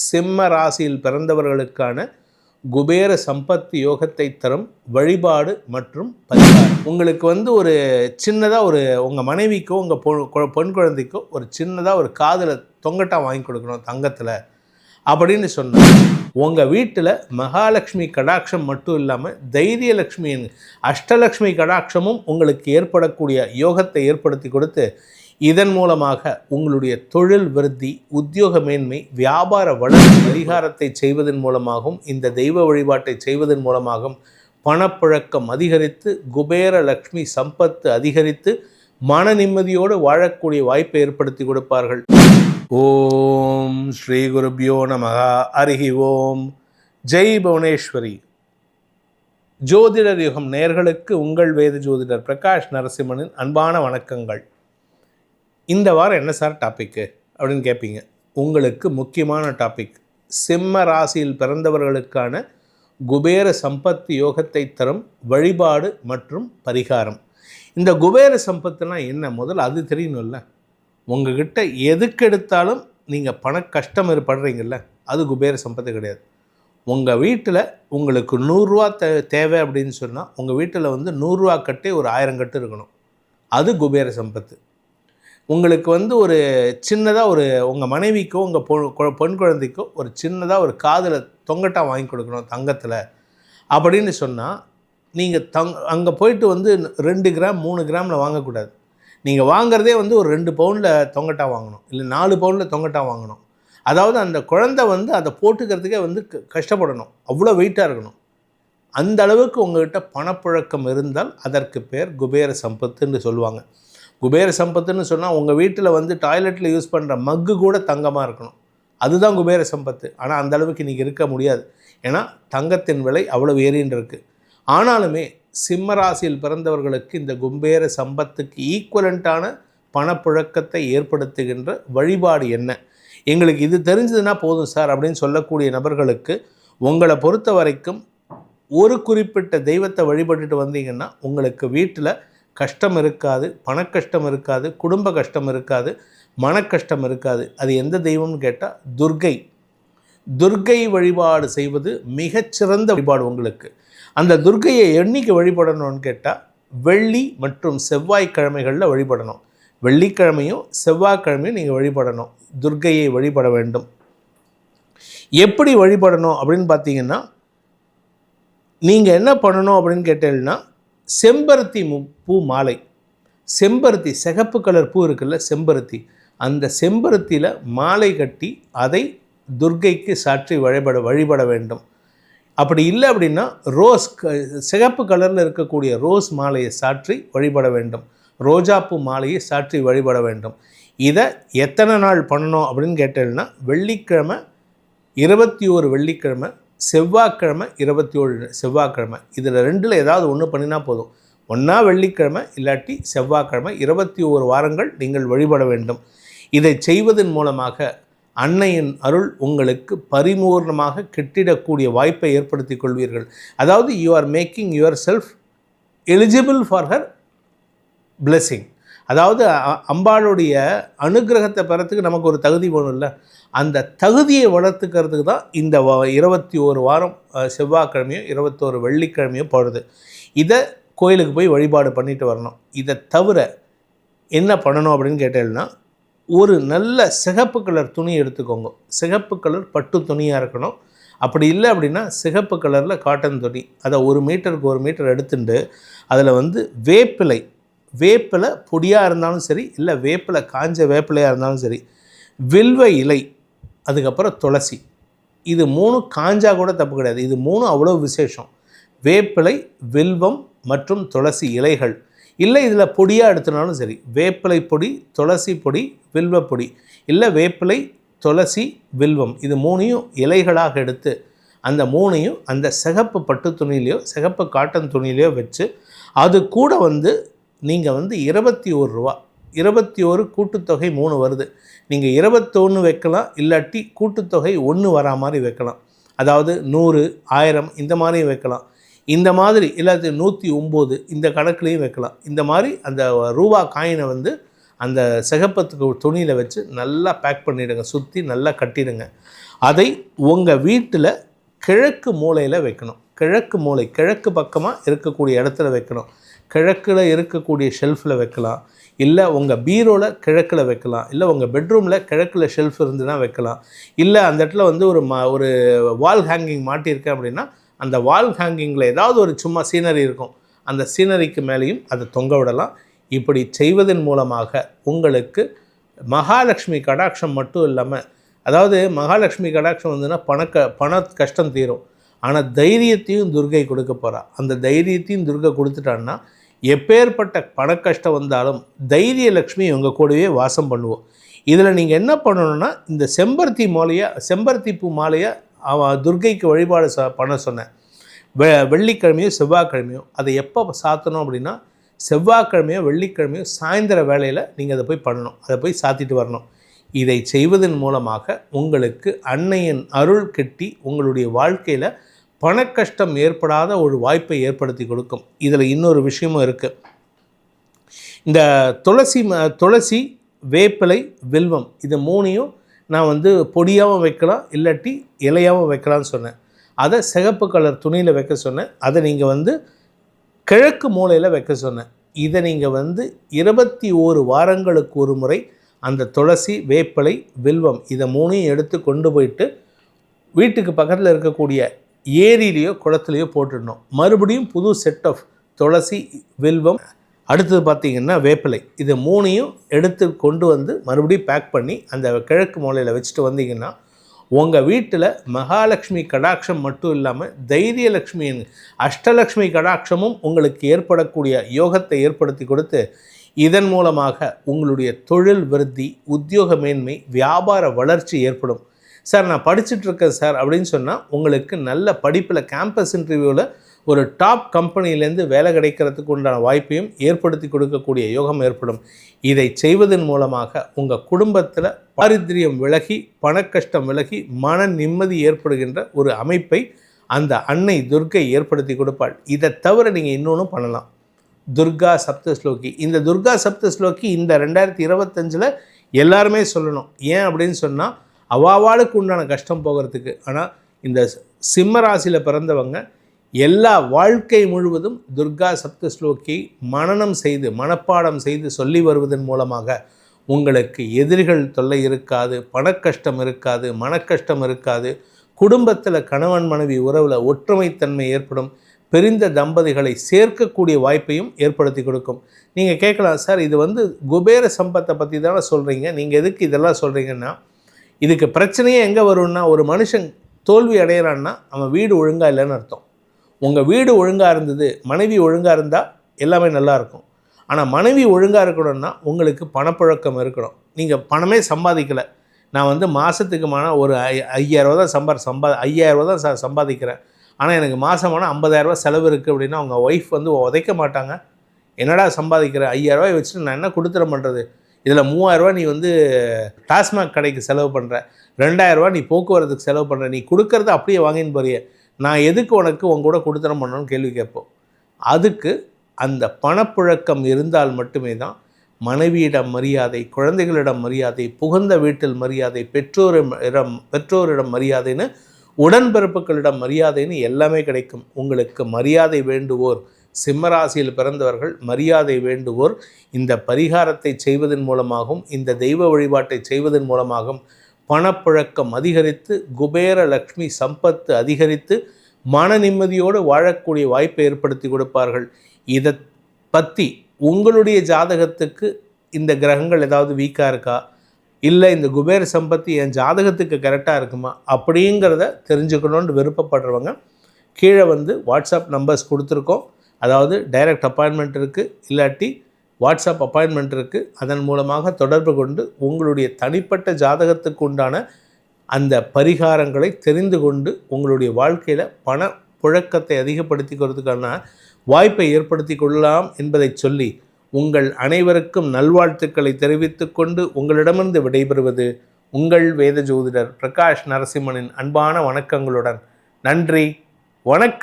சிம்ம ராசியில் பிறந்தவர்களுக்கான குபேர சம்பத்து யோகத்தை தரும் வழிபாடு மற்றும் பரிகாரம். உங்களுக்கு வந்து ஒரு சின்னதாக ஒரு உங்கள் மனைவிக்கோ உங்கள் பொ பெண் குழந்தைக்கோ ஒரு சின்னதாக ஒரு காதில் தொங்கட்டா வாங்கி கொடுக்கணும் தங்கத்தில் அப்படின்னு சொன்னால் உங்கள் வீட்டில் மகாலட்சுமி கடாட்சம் மட்டும் இல்லாமல் தைரியலட்சுமி அஷ்டலக்ஷ்மி கடாட்சமும் உங்களுக்கு ஏற்படக்கூடிய யோகத்தை ஏற்படுத்தி கொடுத்து இதன் மூலமாக உங்களுடைய தொழில் விருத்தி உத்தியோக மேன்மை வியாபார வளர்ச்சி பரிகாரத்தை செய்வதன் மூலமாகவும் இந்த தெய்வ வழிபாட்டை செய்வதன் மூலமாகவும் பணப்புழக்கம் அதிகரித்து குபேர லக்ஷ்மி சம்பத்து அதிகரித்து மன நிம்மதியோடு வாழக்கூடிய வாய்ப்பை ஏற்படுத்தி கொடுப்பார்கள். ஓம் ஸ்ரீ குருபியோ நமக அருகி ஓம். ஜெய் புவனேஸ்வரி. ஜோதிடர் யுகம் நேர்களுக்கு உங்கள் வேத ஜோதிடர் பிரகாஷ் நரசிம்மனின் அன்பான வணக்கங்கள். இந்த வாரம் என்ன சார் டாப்பிக்கு அப்படின்னு கேட்பீங்க உங்களுக்கு முக்கியமான டாபிக் சிம்ம ராசியில் பிறந்தவர்களுக்கான குபேர சம்பத்து யோகத்தை தரும் வழிபாடு மற்றும் பரிகாரம். இந்த குபேர சம்பத்துனா என்ன? முதல்ல அது தெரியணும்ல. உங்ககிட்ட எதுக்கு எடுத்தாலும் நீங்கள் பண கஷ்டம் படுறீங்கல்ல அது குபேர சம்பத்து கிடையாது. உங்கள் வீட்டில் உங்களுக்கு நூறுரூவா தே தேவை அப்படின்னு சொன்னால் உங்கள் வீட்டில் வந்து நூறுரூவா கட்டே ஒரு ஆயிரம் கட்டு இருக்கணும். அது குபேர சம்பத்து. உங்களுக்கு வந்து ஒரு சின்னதாக ஒரு உங்கள் மனைவிக்கோ உங்கள் பொ பெண் குழந்தைக்கோ ஒரு சின்னதாக ஒரு காதில் தொங்கட்டாக வாங்கி கொடுக்கணும் தங்கத்தில். அப்படின்னு சொன்னால் நீங்கள் தங் அங்கே போயிட்டு வந்து ரெண்டு கிராம் மூணு கிராமில் வாங்கக்கூடாது. நீங்கள் வாங்குறதே வந்து ஒரு ரெண்டு பவுனில் தொங்கட்டா வாங்கணும். இல்லை நாலு பவுனில் தொங்கட்டா வாங்கணும். அதாவது அந்த குழந்தை வந்து அதை போட்டுக்கிறதுக்கே வந்து க- கஷ்டப்படணும். அவ்வளோ வெயிட்டாக இருக்கணும். அந்த அளவுக்கு உங்கள்கிட்ட பணப்புழக்கம் இருந்தால் அதற்கு பேர் குபேர சம்பத்துன்னு சொல்லுவாங்க. குபேர சம்பத்துன்னு சொன்னால் உங்கள் வீட்டில் வந்து டாய்லெட்டில் யூஸ் பண்ணுற மக்கு கூட தங்கமாக இருக்கணும். அதுதான் குபேர சம்பத்து. ஆனால் அந்த அளவுக்கு இன்றைக்கி இருக்க முடியாது. ஏன்னா தங்கத்தின் விலை அவ்வளவு ஏறின்னு இருக்கு. ஆனாலுமே சிம்மராசியில் பிறந்தவர்களுக்கு இந்த குபேர சம்பத்துக்கு ஈக்குவலண்ட்டான பணப்புழக்கத்தை ஏற்படுத்துகின்ற வழிபாடு என்ன? எங்களுக்கு இது தெரிஞ்சதுன்னா போதும் சார் அப்படின்னு சொல்லக்கூடிய நபர்களுக்கு உங்களை பொறுத்த வரைக்கும் ஒரு குறிப்பிட்ட தெய்வத்தை வழிபட்டுட்டு வந்தீங்கன்னா உங்களுக்கு வீட்டில் கஷ்டம் இருக்காது பணக்கஷ்டம் இருக்காது குடும்ப கஷ்டம் இருக்காது மன கஷ்டம் இருக்காது. அது எந்த தெய்வம்னு கேட்டால் துர்கை. துர்கை வழிபாடு செய்வது மிகச்சிறந்த வழிபாடு உங்களுக்கு. அந்த துர்க்கையை என்னைக்கு வழிபடணும்னு கேட்டால் வெள்ளி மற்றும் செவ்வாய்க்கிழமைகளில் வழிபடணும். வெள்ளிக்கிழமையும் செவ்வாய்க்கிழமையும் நீங்கள் வழிபடணும். துர்க்கையை வழிபட வேண்டும். எப்படி வழிபடணும் அப்படின்னு பார்த்தீங்கன்னா நீங்கள் என்ன பண்ணணும் அப்படின்னு கேட்டீங்கன்னா செம்பருத்தி மு பூ மாலை. செம்பருத்தி சிகப்பு கலர் பூ இருக்குல்ல செம்பருத்தி. அந்த செம்பருத்தியில் மாலை கட்டி அதை துர்க்கைக்கு சாற்றி வழிபட வழிபட வேண்டும். அப்படி இல்லை அப்படின்னா ரோஸ் க சிகப்பு கலரில் இருக்கக்கூடிய ரோஸ் மாலையை சாற்றி வழிபட வேண்டும். ரோஜாப்பூ மாலையை சாற்றி வழிபட வேண்டும். இதை எத்தனை நாள் பண்ணணும் அப்படின்னு கேட்டேன்னா வெள்ளிக்கிழமை இருபத்தி ஒரு வெள்ளிக்கிழமை செவ்வாய்க்கிழமை இருபத்தி ஏழு செவ்வாய்க்கிழமை. இதில் ரெண்டில் ஏதாவது ஒன்று பண்ணினா போதும். ஒன்றா வெள்ளிக்கிழமை இல்லாட்டி செவ்வாய்க்கிழமை இருபத்தி ஓரு வாரங்கள் நீங்கள் வழிபட வேண்டும். இதை செய்வதன் மூலமாக அன்னையின் அருள் உங்களுக்கு பரிபூர்ணமாக கெட்டிடக்கூடிய வாய்ப்பை ஏற்படுத்தி கொள்வீர்கள். அதாவது you are making yourself eligible for her blessing அதாவது அம்பாளுடைய அனுக்கிரகத்தை பெறத்துக்கு நமக்கு ஒரு தகுதி வேணும்ல. அந்த தகுதியை வளர்த்துக்கிறதுக்கு தான் இந்த வ- இருபத்தி ஒரு வாரம் செவ்வாய்க்கிழமையும் இருபத்தோரு வெள்ளிக்கிழமையும் போடுது. இதை கோயிலுக்கு போய் வழிபாடு பண்ணிட்டு வரணும். இதை தவிர என்ன பண்ணணும் அப்படின்னு கேட்டேன்னா ஒரு நல்ல சிகப்பு கலர் துணி எடுத்துக்கோங்க. சிகப்பு கலர் பட்டு துணியாக இருக்கணும். அப்படி இல்லை அப்படின்னா சிகப்பு கலரில் காட்டன் துணி. அதை ஒரு மீட்டருக்கு ஒரு மீட்டர் எடுத்துட்டு அதில் வந்து வேப்பிலை வேப்பிலை பொடியாக இருந்தாலும் சரி இல்லை வேப்பிலை காஞ்ச வேப்பிலையாக இருந்தாலும் சரி வில்வ இலை அதுக்கப்புறம் துளசி. இது மூணு காஞ்சா கூட தப்பு கிடையாது. இது மூணு அவ்வளோ விசேஷம். வேப்பிலை வில்வம் மற்றும் துளசி இலைகள். இல்லை இதில் பொடியாக எடுத்துனாலும் சரி வேப்பிலை பொடி துளசி பொடி வில்வ பொடி இல்லை வேப்பிலை துளசி வில்வம். இது மூணையும் இலைகளாக எடுத்து அந்த மூணையும் அந்த சிகப்பு பட்டு துணியிலையோ சிகப்பு காட்டன் துணியிலையோ வச்சு அது கூட வந்து நீங்கள் வந்து இருபத்தி ஒரு ரூபா. இருபத்தி ஒரு கூட்டுத்தொகை மூணு வருது. நீங்கள் இருபத்தொன்று வைக்கலாம் இல்லாட்டி கூட்டுத்தொகை ஒன்று வரா மாதிரி வைக்கலாம். அதாவது நூறு ஆயிரம் இந்த மாதிரியும் வைக்கலாம். இந்த மாதிரி இல்லாட்டி நூற்றி ஒம்பது இந்த கணக்குலேயும் வைக்கலாம். இந்த மாதிரி அந்த ரூபா காயினை வந்து அந்த சிகப்பத்துக்கு துணியில் வச்சு நல்லா பேக் பண்ணிவிடுங்க சுற்றி நல்லா கட்டிடுங்க. அதை உங்கள் வீட்டில் கிழக்கு மூலையில் வைக்கணும். கிழக்கு மூலை கிழக்கு பக்கமாக இருக்கக்கூடிய இடத்துல வைக்கணும். கிழக்கில் இருக்கக்கூடிய ஷெல்ஃபில் வைக்கலாம். இல்லை உங்கள் பீரோவில் கிழக்கில் வைக்கலாம். இல்லை உங்கள் பெட்ரூமில் கிழக்கில் ஷெல்ஃப் இருந்துன்னா வைக்கலாம். இல்லை அந்த இடத்துல வந்து ஒரு மா ஒரு வால் ஹேங்கிங் மாட்டியிருக்கேன் அப்படின்னா அந்த வால் ஹேங்கிங்கில் ஏதாவது ஒரு சும்மா சீனரி இருக்கும். அந்த சீனரிக்கு மேலேயும் அதை தொங்க விடலாம். இப்படி செய்வதன் மூலமாக உங்களுக்கு மகாலட்சுமி கடாட்சம் மட்டும் இல்லாமல் அதாவது மகாலட்சுமி கடாட்சம் வந்துன்னா பணக்க பண கஷ்டம் தீரும். ஆனால் தைரியத்தையும் துர்கை கொடுக்க போகிறா அந்த தைரியத்தையும் துர்கை கொடுத்துட்டான்னா எப்பேற்பட்ட பண கஷ்டம் வந்தாலும் தைரிய லக்ஷ்மி உங்கள் கூடவே வாசம் பண்ணுவோம் இதில் நீங்கள் என்ன பண்ணணுன்னா இந்த செம்பருத்தி மாலையை செம்பருத்தி பூ மாலையை அவன் துர்கைக்கு வழிபாடு ச பண்ண சொன்னேன். வெ வெள்ளிக்கிழமையோ செவ்வாய்க்கிழமையோ அதை எப்போ சாத்தணும் அப்படின்னா செவ்வாய்க்கிழமையோ வெள்ளிக்கிழமையோ சாயந்தர வேலையில் நீங்கள் அதை போய் பண்ணணும். அதை போய் சாத்திட்டு வரணும். இதை செய்வதன் மூலமாக உங்களுக்கு அன்னையின் அருள் கட்டி உங்களுடைய வாழ்க்கையில் பணக்கஷ்டம் ஏற்படாத ஒரு வாய்ப்பை ஏற்படுத்தி கொடுக்கும். இதில் இன்னொரு விஷயமும் இருக்குது இந்த துளசி ம துளசி வேப்பிலை வில்வம் இது மூணையும் நான் வந்து பொடியாகவும் வைக்கலாம் இல்லாட்டி இலையாகவும் வைக்கலாம்னு சொன்னேன். அதை சிகப்பு கலர் துணியில் வைக்க சொன்னேன். அதை நீங்கள் வந்து கிழக்கு மூலையில் வைக்க சொன்னேன். இதை நீங்கள் வந்து இருபத்தி ஓரு வாரங்களுக்கு ஒரு முறை அந்த துளசி வேப்பிலை வில்வம் இதை மூணையும் எடுத்து கொண்டு போயிட்டு வீட்டுக்கு பக்கத்தில் இருக்கக்கூடிய ஏரியிலையோ குளத்துலையோ போட்டுடணும். மறுபடியும் புது செட் ஆஃப் துளசி வில்வம் அடுத்தது பார்த்திங்கன்னா வேப்பிலை. இது மூணையும் எடுத்து கொண்டு வந்து மறுபடியும் பேக் பண்ணி அந்த கிழக்கு மூலையில் வச்சுட்டு வந்தீங்கன்னா உங்கள் வீட்டில் மகாலட்சுமி கடாட்சம் மட்டும் இல்லாமல் தைரியலக்ஷ்மியின் அஷ்டலக்ஷ்மி கடாட்சமும் உங்களுக்கு ஏற்படக்கூடிய யோகத்தை ஏற்படுத்தி கொடுத்து இதன் மூலமாக உங்களுடைய தொழில் விருத்தி உத்தியோக மேன்மை வியாபார வளர்ச்சி ஏற்படும். சார் நான் படிச்சுட்ருக்கேன் சார் அப்படின்னு சொன்னால் உங்களுக்கு நல்ல படிப்பில் கேம்பஸ் இன்டர்வியூவில் ஒரு டாப் கம்பெனிலேருந்து வேலை கிடைக்கிறதுக்கு உண்டான வாய்ப்பையும் ஏற்படுத்தி கொடுக்கக்கூடிய யோகம் ஏற்படும். இதை செய்வதன் மூலமாக உங்கள் குடும்பத்தில் பாரித்திரியம் விலகி பணக்கஷ்டம் விலகி மன நிம்மதி ஏற்படுகின்ற ஒரு அமைப்பை அந்த அன்னை துர்க்கை ஏற்படுத்தி கொடுப்பாள். இதை தவிர நீங்கள் இன்னொன்றும் பண்ணலாம். துர்கா சப்தஸ்லோகி. இந்த துர்கா சப்தஸ்லோகி இந்த ரெண்டாயிரத்தி இருபத்தஞ்சில் எல்லாருமே சொல்லணும். ஏன் அப்படின்னு சொன்னால் அவாவாளுக்கு உண்டான கஷ்டம் போகிறதுக்கு. ஆனால் இந்த சிம்ம ராசியில் பிறந்தவங்க எல்லா வாழ்க்கை முழுவதும் துர்கா சப்த மனநம் செய்து மனப்பாடம் செய்து சொல்லி வருவதன் மூலமாக உங்களுக்கு எதிரிகள் தொல்லை இருக்காது பணக்கஷ்டம் இருக்காது மனக்கஷ்டம் இருக்காது. குடும்பத்தில் கணவன் மனைவி உறவில் ஒற்றுமைத்தன்மை ஏற்படும். பிரிந்த தம்பதிகளை சேர்க்கக்கூடிய வாய்ப்பையும் ஏற்படுத்தி கொடுக்கும். நீங்கள் கேட்கலாம் சார் இது வந்து குபேர சம்பத்தை பற்றி தானே சொல்கிறீங்க நீங்கள் எதுக்கு இதெல்லாம் சொல்கிறீங்கன்னா இதுக்கு பிரச்சனையே எங்கே வரும்னா ஒரு மனுஷன் தோல்வி அடையிறான்னா அவன் வீடு ஒழுங்காக இல்லைன்னு அர்த்தம். உங்கள் வீடு ஒழுங்காக இருந்தது மனைவி ஒழுங்காக இருந்தால் எல்லாமே நல்லாயிருக்கும் ஆனால் மனைவி ஒழுங்காக இருக்கணும்னா உங்களுக்கு பணப்புழக்கம் இருக்கணும். நீங்கள் பணமே சம்பாதிக்கலை. நான் வந்து மாதத்துக்குமான ஒரு ஐ ஐயாயிரரூவா தான் சம்பா சம்பா ஐயாயிரரூவா தான் ச சம்பாதிக்கிறேன். ஆனால் எனக்கு மாதமான ஐம்பதாயிரரூவா செலவு இருக்குது அப்படின்னா அவங்க ஒய்ஃப் வந்து உதைக்க மாட்டாங்க. என்னடா சம்பாதிக்கிறேன் ஐயாயிரரூவாய் வச்சுட்டு நான் என்ன கொடுத்துட பண்ணுறது இதில் மூவாயிரரூவா நீ வந்து டாஸ்மாக் கடைக்கு செலவு பண்ணுற ரெண்டாயிரரூவா நீ போக்குவரத்துக்கு செலவு பண்ணுற நீ கொடுக்கறத அப்படியே வாங்கின்னு போறிய. நான் எதுக்கு உனக்கு உங்க கூட கொடுத்தனம் பண்ணணும்னு கேள்வி கேட்போம். அதுக்கு அந்த பணப்புழக்கம் இருந்தால் மட்டுமே தான் மனைவியிடம் மரியாதை குழந்தைகளிடம் மரியாதை புகுந்த வீட்டில் மரியாதை பெற்றோரிடம் பெற்றோரிடம் மரியாதைன்னு உடன்பிறப்புகளிடம் மரியாதைன்னு எல்லாமே கிடைக்கும். உங்களுக்கு மரியாதை வேண்டுவோர் சிம்மராசியில் பிறந்தவர்கள் மரியாதை வேண்டுவோர் இந்த பரிகாரத்தை செய்வதன் மூலமாகவும் இந்த தெய்வ வழிபாட்டை செய்வதன் மூலமாகவும் பணப்புழக்கம் அதிகரித்து குபேர லக்ஷ்மி சம்பத்து அதிகரித்து மன நிம்மதியோடு வாழக்கூடிய வாய்ப்பை ஏற்படுத்தி கொடுப்பார்கள். இதை பற்றி உங்களுடைய ஜாதகத்துக்கு இந்த கிரகங்கள் ஏதாவது வீக்காக இருக்கா? இல்லை இந்த குபேர சம்பத்தி என் ஜாதகத்துக்கு கரெக்டாக இருக்குமா? அப்படிங்கிறத தெரிஞ்சுக்கணுன்னு விருப்பப்படுறவங்க கீழே வந்து வாட்ஸ்அப் நம்பர்ஸ் கொடுத்துருக்கோம். அதாவது டைரக்ட் அப்பாயின்மெண்ட் இருக்குது இல்லாட்டி வாட்ஸ்அப் அப்பாயின்மெண்ட் இருக்குது அதன் மூலமாக தொடர்பு கொண்டு உங்களுடைய தனிப்பட்ட ஜாதகத்துக்கு உண்டான அந்த பரிகாரங்களை தெரிந்து கொண்டு உங்களுடைய வாழ்க்கையில் பண புழக்கத்தை அதிகப்படுத்திக்கிறதுக்கான வாய்ப்பை ஏற்படுத்தி கொள்ளலாம் என்பதை சொல்லி உங்கள் அனைவருக்கும் நல்வாழ்த்துக்களை தெரிவித்துக்கொண்டு உங்களிடமிருந்து விடைபெறுவது உங்கள் வேத ஜோதிடர் பிரகாஷ் நரசிம்மனின் அன்பான வணக்கங்களுடன். நன்றி வணக்கம்.